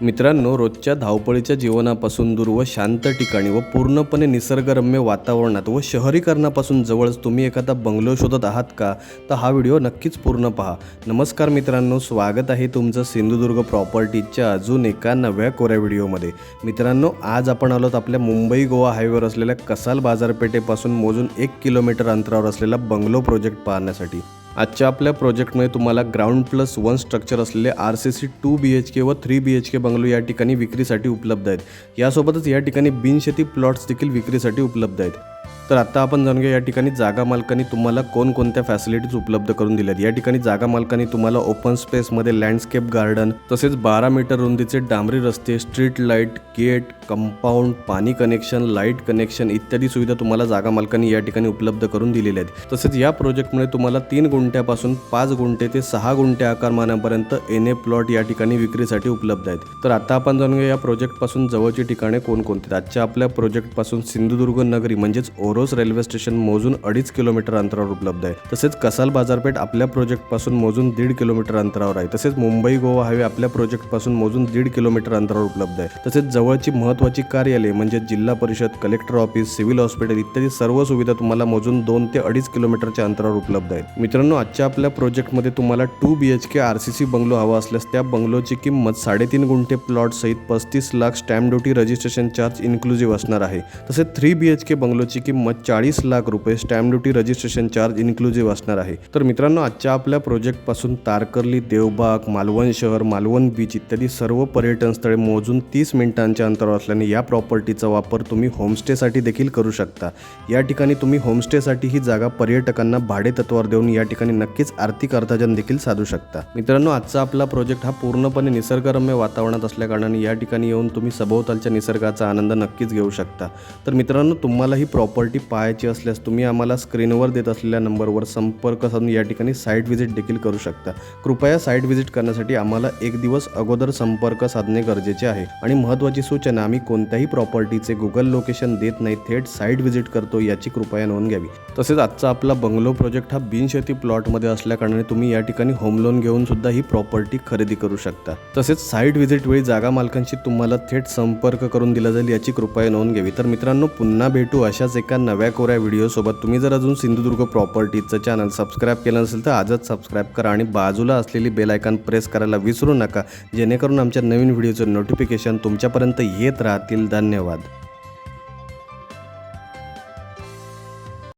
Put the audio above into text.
मित्रांनो रोजच्या धावपळीच्या जीवनापासून दूर व शांत ठिकाणी व पूर्णपणे निसर्गरम्य वातावरणात व शहरीकरणापासून जवळच तुम्ही एखादा बंगलो शोधत आहात का? तर हा व्हिडिओ नक्कीच पूर्ण पहा. नमस्कार मित्रांनो स्वागत आहे तुमचं सिंधुदुर्ग प्रॉपर्टीच्या अजून एका नव्या कोऱ्या व्हिडिओमध्ये. मित्रांनो आज आपण आलोत आपल्या मुंबई गोवा हायवेवर असलेल्या कसाल बाजारपेठेपासून मोजून एक किलोमीटर अंतरावर असलेला बंगलो प्रोजेक्ट पाहण्यासाठी. आजच्या आपल्या प्रोजेक्टमध्ये तुम्हाला ग्राउंड प्लस वन स्ट्रक्चर असलेले R C C two B H K व three B H K bungalow या ठिकाणी विक्रीसाठी उपलब्ध आहेत. यासोबतच या ठिकाणी बिनशेती प्लॉट्स देखील विक्रीसाठी उपलब्ध आहेत. तर आता आपण जाणून घेऊ या ठिकाणी जागा मालकांनी तुम्हाला कोणकोणत्या फॅसिलिटीज उपलब्ध करून दिल्यात. या ठिकाणी जागा मालकांनी तुम्हाला ओपन स्पेसमध्ये लँडस्केप गार्डन तसेच बारा मीटर रुंदीचे डांबरी रस्ते स्ट्रीट लाइट गेट कंपाऊंड पाणी कनेक्शन लाइट कनेक्शन इत्यादी सुविधा तुम्हाला जागा मालकांनी या ठिकाणी उपलब्ध करून दिलेल्या आहेत. तसेच या प्रोजेक्टमुळे तुम्हाला तीन गुंठ्यापासून पाच गुंठे ते सहा गुंठे आकारमानापर्यंत एन ए प्लॉट या ठिकाणी विक्रीसाठी उपलब्ध आहेत. तर आता आपण जाणून घेऊया या प्रोजेक्टपासून जवळची ठिकाणे कोणकोणती आहेत. आजच्या आपल्या प्रोजेक्टपासून सिंधुदुर्ग नगरी म्हणजेच ओरोस रेल्वे स्टेशन मोजून अडीच किलोमीटर अंतरावर उपलब्ध आहे. तसेच कसाल बाजारपेठ आपल्या प्रोजेक्टपासून मोजून दीड किलोमीटर अंतरावर आहे. तसेच मुंबई गोवा हायवे आपल्या प्रोजेक्टपासून मोजून दीड किलोमीटर अंतरावर उपलब्ध आहे. तसेच जवळची महत्त्वाची कार्यालय म्हणजे जिल्हा परिषद कलेक्टर ऑफिस सिव्हिल हॉस्पिटल इत्यादी सर्व सुविधा तुम्हाला मोजून दोन ते अडीच किलोमीटरच्या अंतरावर उपलब्ध आहेत. मित्रांनो आजच्या आपल्या प्रोजेक्टमध्ये तुम्हाला two B H K R C C bungalow हवा असल्यास त्या बंगलोची किंमत साडेतीन गुंठे प्लॉट सहित पस्तीस lakh stamp duty registration charge inclusive असणार आहे. तसेच थ्री बी एच के बंगलोची किंमत चाळीस लाख रुपये stamp duty registration charge inclusive असणार आहे. तर मित्रांनो आजच्या आपल्या प्रोजेक्टपासून तारकर्ली देवबाग मालवण शहर मालवण बीच इत्यादी सर्व पर्यटन स्थळे मोजून तीस मिनिटांच्या अंतरावर असल्याने या प्रॉपर्टीचा वापर तुम्ही होमस्टेसाठी देखील करू शकता. या ठिकाणी तुम्ही होमस्टेसाठी ही जागा पर्यटकांना भाडे तत्वावर देऊन या ठिकाणी नक्कीच आर्थिक अर्थार्जन देखील साधू शकता. मित्रांनो आजचा आपला प्रोजेक्ट हा पूर्णपणे निसर्गरम्य वातावरणात असल्याकारणाने या ठिकाणी येऊन तुम्ही सभोवतालच्या निसर्गाचा आनंद नक्कीच घेऊ शकता. तर मित्रांनो तुम्हाला ही प्रॉपर्टी पाहायची असल्यास तुम्ही आम्हाला स्क्रीनवर देत असलेल्या नंबरवर संपर्क साधून या ठिकाणी साईट व्हिजिट देखील करू शकता. कृपया साईट व्हिजिट करण्यासाठी आम्हाला एक दिवस अगोदर संपर्क साधणे गरजेचे आहे. आणि महत्त्वाची सूचना आम्ही कोणत्याही प्रॉपर्टीचे गुगल लोकेशन देत नाही थेट साईट व्हिजिट करतो याची कृपया नोंद घ्यावी. तसेच आजचा आपला बंगलो प्रोजेक्ट हा बिनशेती प्लॉटमध्ये असल्याकारणाने तुम्ही या ठिकाणी होम लोन घेऊन सुद्धा ही प्रॉपर्टी खरेदी करू शकता. तसेच साईट व्हिजिट वेळी जागा मालकांशी तुम्हाला थेट संपर्क करून दिला जाईल याची कृपया नोंद घ्यावी. तर मित्रांनो पुन्हा भेटू अशाच एका नव्या कोऱ्या व्हिडिओसोबत तुम्ही जर अजून सिंधुदुर्ग प्रॉपर्टीचं चॅनल सबस्क्राईब केलं नसेल तर आजच सबस्क्राईब करा आणि बाजूला असलेली बेल आयकॉन प्रेस करायला विसरू नका. जेणेकरून आमच्या नवीन व्हिडिओचं नोटिफिकेशन तुमच्यापर्यंत येत राहतील. धन्यवाद.